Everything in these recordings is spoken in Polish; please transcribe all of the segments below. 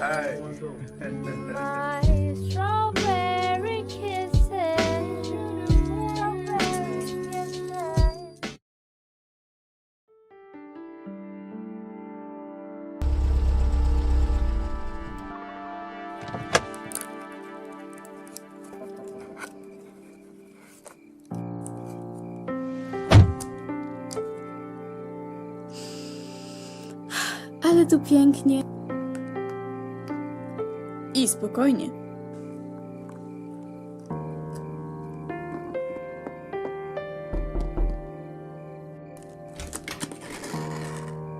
Ale tu pięknie. Spokojnie.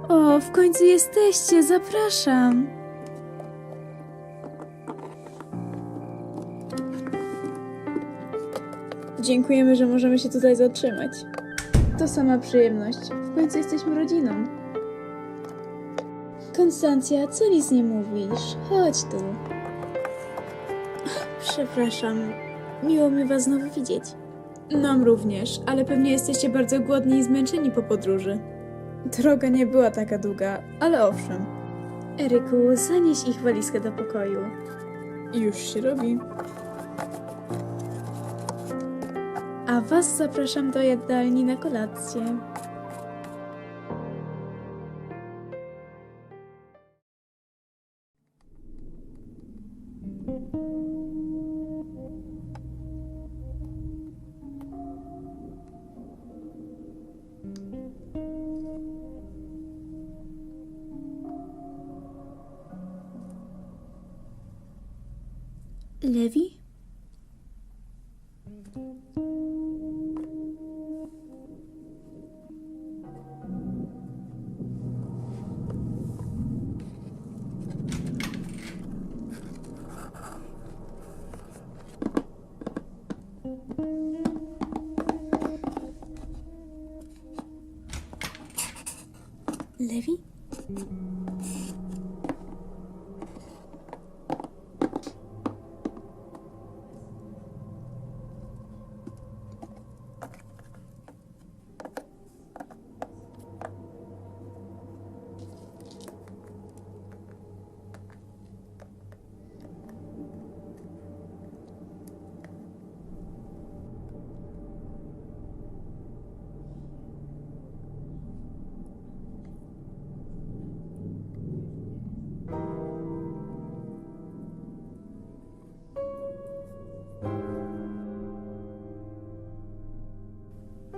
O, w końcu jesteście, zapraszam. Dziękujemy, że możemy się tutaj zatrzymać. To sama przyjemność. W końcu jesteśmy rodziną. Konstancja, co nic nie mówisz? Chodź tu. Przepraszam. Miło mi was znowu widzieć. Nam również, ale pewnie jesteście bardzo głodni i zmęczeni po podróży. Droga nie była taka długa, ale owszem. Eryku, zanieś ich walizkę do pokoju. Już się robi. A was zapraszam do jadalni na kolację. Lewi? Lewi?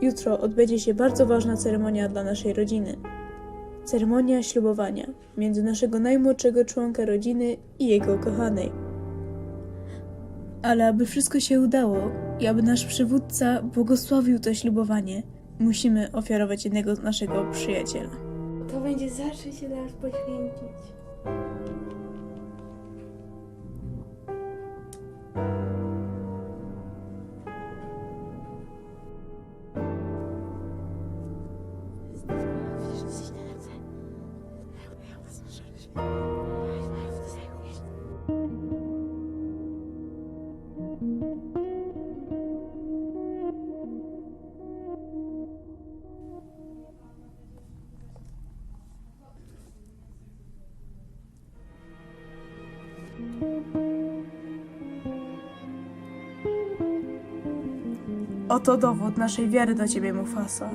Jutro odbędzie się bardzo ważna ceremonia dla naszej rodziny. Ceremonia ślubowania między naszego najmłodszego członka rodziny i jego kochanej. Ale aby wszystko się udało i aby nasz przywódca błogosławił to ślubowanie, musimy ofiarować jednego naszego przyjaciela. To będzie zawsze się nas poświęcić. Oto dowód naszej wiary do ciebie, Mufasa.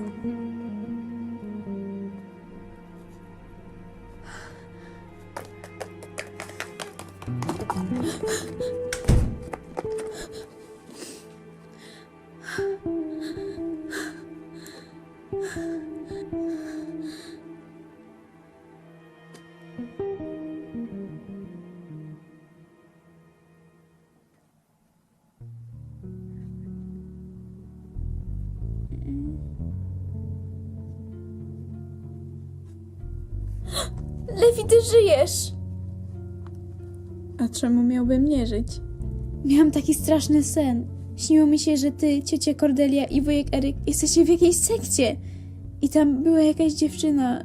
Lewi, ty żyjesz! A czemu miałbym nie żyć? Miałam taki straszny sen. Śniło mi się, że ty, ciocia Cordelia i wujek Eryk jesteście w jakiejś sekcie. I tam była jakaś dziewczyna.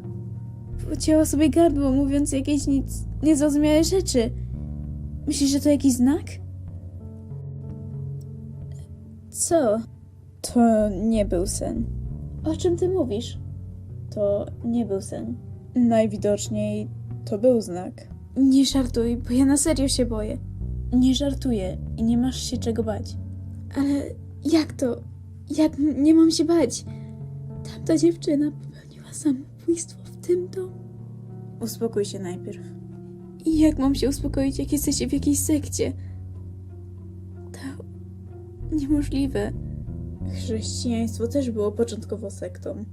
Pocięła sobie gardło, mówiąc jakieś nic niezrozumiałe rzeczy. Myślisz, że to jakiś znak? Co? To nie był sen. O czym ty mówisz? To nie był sen. Najwidoczniej to był znak. Nie żartuj, bo ja na serio się boję. Nie żartuję i nie masz się czego bać. Ale jak to? Jak m- nie mam się bać? Tamta dziewczyna popełniła samobójstwo w tym domu. Uspokój się najpierw. I jak mam się uspokoić, jak jesteście w jakiejś sekcie? To niemożliwe. Chrześcijaństwo też było początkowo sektą.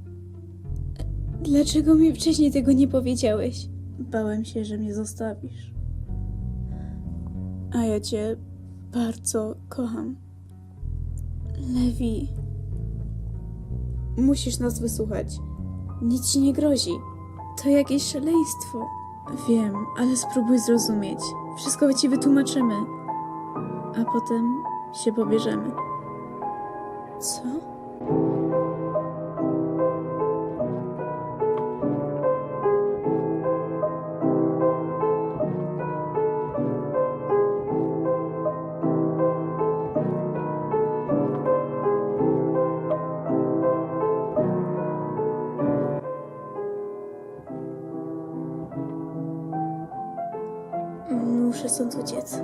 Dlaczego mi wcześniej tego nie powiedziałeś? Bałem się, że mnie zostawisz. A ja cię bardzo kocham. Lewi. Musisz nas wysłuchać. Nic ci nie grozi. To jakieś szaleństwo. Wiem, ale spróbuj zrozumieć. Wszystko ci wytłumaczymy. A potem się pobierzemy. Co? Muszę stąd uciec.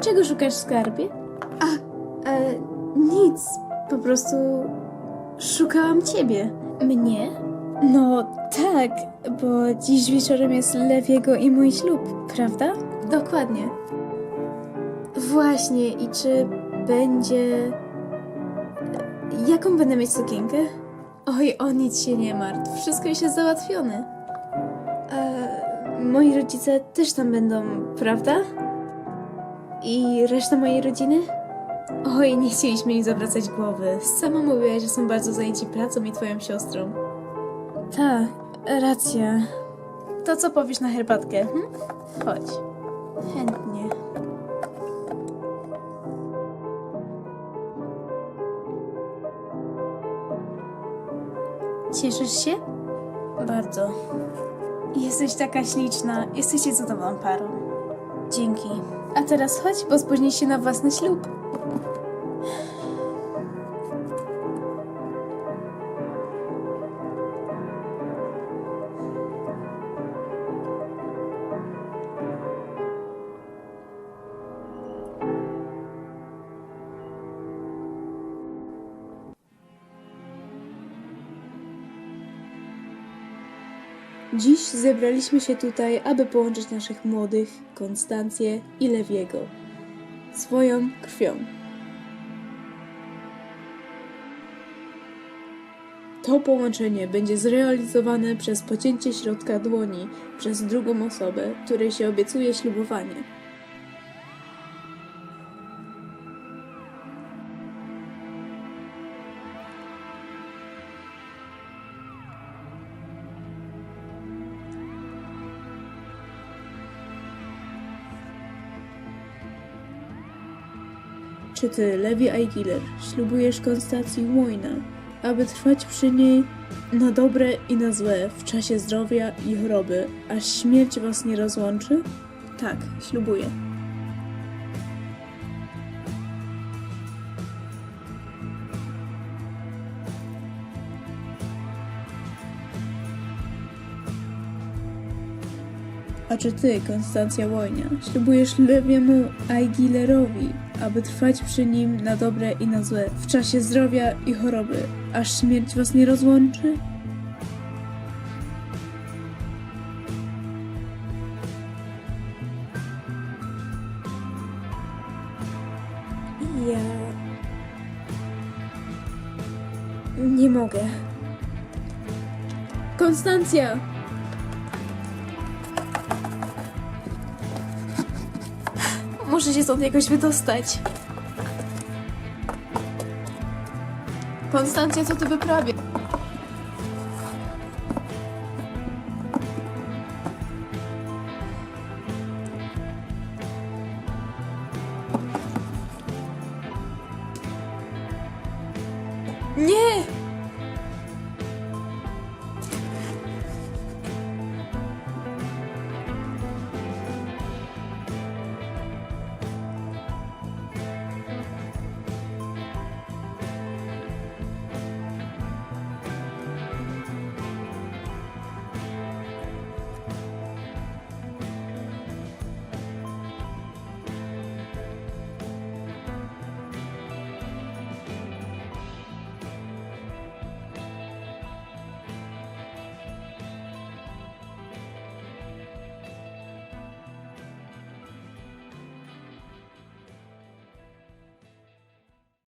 Czego szukasz w skarbie? A, e, nic. Po prostu szukałam ciebie. Mnie? No tak, bo dziś wieczorem jest Lewiego i mój ślub, prawda? Dokładnie. Właśnie, i czy będzie. Jaką będę mieć sukienkę? Oj, o nic się nie martw, wszystko już jest załatwione. E, moi rodzice też tam będą, prawda? I reszta mojej rodziny? Oj, nie chcieliśmy im zawracać głowy. Sama mówiłaś, że są bardzo zajęci pracą i twoją siostrą. Tak, racja. To co powiesz na herbatkę? Hm? Chodź. Chętnie. Cieszysz się? Bardzo. Jesteś taka śliczna. Jesteście cudowną parą. Dzięki. A teraz chodź, bo spóźnisz się na własny ślub. Dziś zebraliśmy się tutaj, aby połączyć naszych młodych, Konstancję i Lewiego, swoją krwią. To połączenie będzie zrealizowane przez pocięcie środka dłoni przez drugą osobę, której się obiecuje ślubowanie. Czy ty, Levi Aiguiler, ślubujesz Konstancji Wojna, aby trwać przy niej na dobre i na złe w czasie zdrowia i choroby, aż śmierć was nie rozłączy? Tak, ślubuję. A czy ty, Konstancja Wojnia, ślubujesz Lewiemu Aiguilerowi, aby trwać przy nim na dobre i na złe, w czasie zdrowia i choroby, aż śmierć was nie rozłączy? Ja... Nie mogę. Konstancja! Muszę się stąd jakoś wydostać. Konstancja, co ty wyprawiasz?